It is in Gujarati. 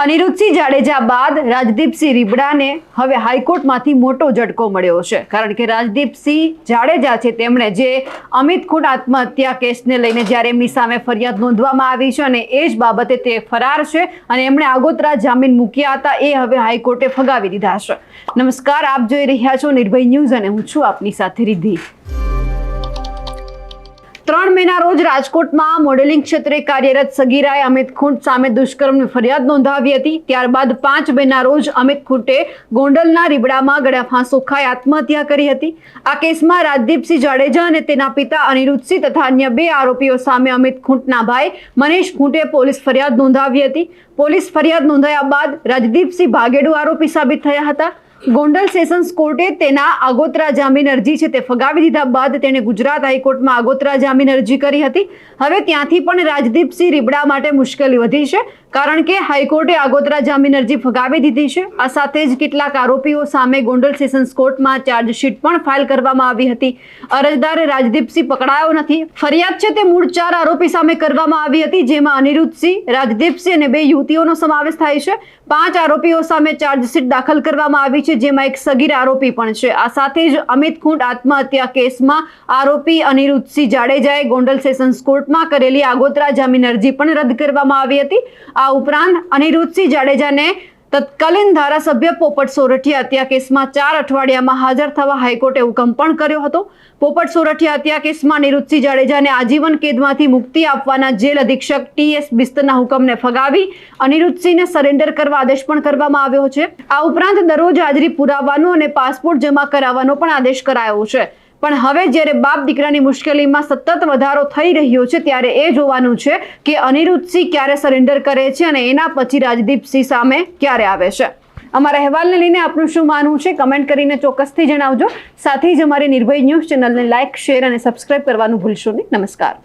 અનિરુદ્ધસિંહ જાડેજા બાદ રાજદીપસિંહ રીબડાને હવે હાઈકોર્ટમાંથી મોટો ઝટકો મળ્યો છે. કારણ કે રાજદીપસિંહ જાડેજા છે તેમણે જે અમિત ખૂટ આત્મહત્યા કેસને લઈને જ્યારે એમની સામે ફરિયાદ નોંધવામાં આવી છે અને એ જ બાબતે તે ફરાર છે અને એમણે આગોતરા જામીન મૂક્યા હતા એ હવે હાઈકોર્ટે ફગાવી દીધા છે. નમસ્કાર, આપ જોઈ રહ્યા છો નિર્ભય ન્યૂઝ અને હું છું આપની સાથે રિદ્ધિ. મહિના રોજ રાજકોટમાં મોડેલિંગ ક્ષેત્રે કાર્યરત સગીરાએ અમિત ખૂંટ સામે દુષ્કર્મની ફરિયાદ નોંધાવી હતી. ત્યારબાદ પાંચ મેના રોજ અમિત ખૂંટે ગોંડલના રીબડામાં ગળા ફાંસો ખાઈ આત્મહત્યા કરી હતી. આ કેસમાં રાજદીપસિંહ જાડેજા અને તેના પિતા અનિરુદ્ધસિંહ તથા અન્ય બે આરોપીઓ સામે અમિત ખૂંટના ભાઈ મનીષ ખૂંટે પોલીસ ફરિયાદ નોંધાવી હતી. પોલીસ ફરિયાદ નોંધાયા બાદ રાજદીપસિંહ ભાગેડુ આરોપી સાબિત થયા હતા. ગોંડલ સેશન્સ કોર્ટે તેના આગોતરા જામીન અરજી છે તે ફગાવી દીધા બાદ તેણે ગુજરાત હાઈકોર્ટમાં આગોતરા જામીન અરજી કરી હતી. હવે ત્યાંથી પણ રાજદીપસિંહ રીબડા માટે મુશ્કેલી વધી છે, કારણ કે હાઈકોર્ટે આગોતરા જામીન અરજી ફગાવી દીધી છે. આ સાથે જ કેટલાક આરોપીઓ સામે ગોંડલ સેશન્સ કોર્ટમાં ચાર્જશીટ પણ ફાઇલ કરવામાં આવી હતી. અરજદાર રાજદીપસિંહ પકડાયો નથી. ફરિયાદ છે તે મૂળ ચાર આરોપી સામે કરવામાં આવી હતી, જેમાં અનિરુદ્ધસિંહ, રાજદીપસિંહ અને બે યુવતીઓનો સમાવેશ થાય છે. પાંચ આરોપીઓ સામે ચાર્જશીટ દાખલ કરવામાં આવી છે. જેમાં એક સગીર આરોપી પણ છે. આ સાથે જ અમિત ખૂંટ આત્મહત્યા કેસમાં આરોપી અનિરુદ્ધસિંહ જાડેજાએ ગોંડલ સેશન્સ કોર્ટમાં કરેલી આગોતરા જામીન અરજી પણ રદ કરવામાં આવી હતી. આ ઉપરાંત અનિરુદ્ધસિંહ જાડેજાને તત્કાલીન ધારાસભ્ય પોપટ સોરઠિયા હત્યા કેસમાં ચાર અઠવાડિયામાં હાજર થવા હાઈકોર્ટે હુકમ પણ કર્યો હતો. પોપટ સોરઠિયા હત્યા કેસમાં નિરુદ્ધસિંહ જાડેજાને આજીવન કેદમાંથી મુક્તિ આપવાના જેલ અધિક્ષક ટી એસ બિસ્તના હુકમને ફગાવી અનિરુદ્ધસિંહને સરેન્ડર કરવા આદેશ પણ કરવામાં આવ્યો છે. આ ઉપરાંત દરરોજ હાજરી પુરાવાનો અને પાસપોર્ટ જમા કરાવવાનો પણ આદેશ કરાયો છે. પણ હવે જ્યારે બાપ દીકરાની મુશ્કેલીમાં સતત વધારો થઈ રહ્યો છે, ત્યારે એ જોવાનું છે કે અનિરુદ્ધસિંહ ક્યારે સરેન્ડર કરે છે અને એના પછી રાજદીપસિંહ સામે ક્યારે આવે છે. અમારા અહેવાલને લઈને આપનું શું માનવું છે? કમેન્ટ કરીને ચોક્કસથી જણાવજો. સાથે જ અમારી નિર્ભય ન્યૂઝ ચેનલને લાઇક શેર અને સબસ્ક્રાઇબ કરવાનું ભૂલશો નહીં. નમસ્કાર.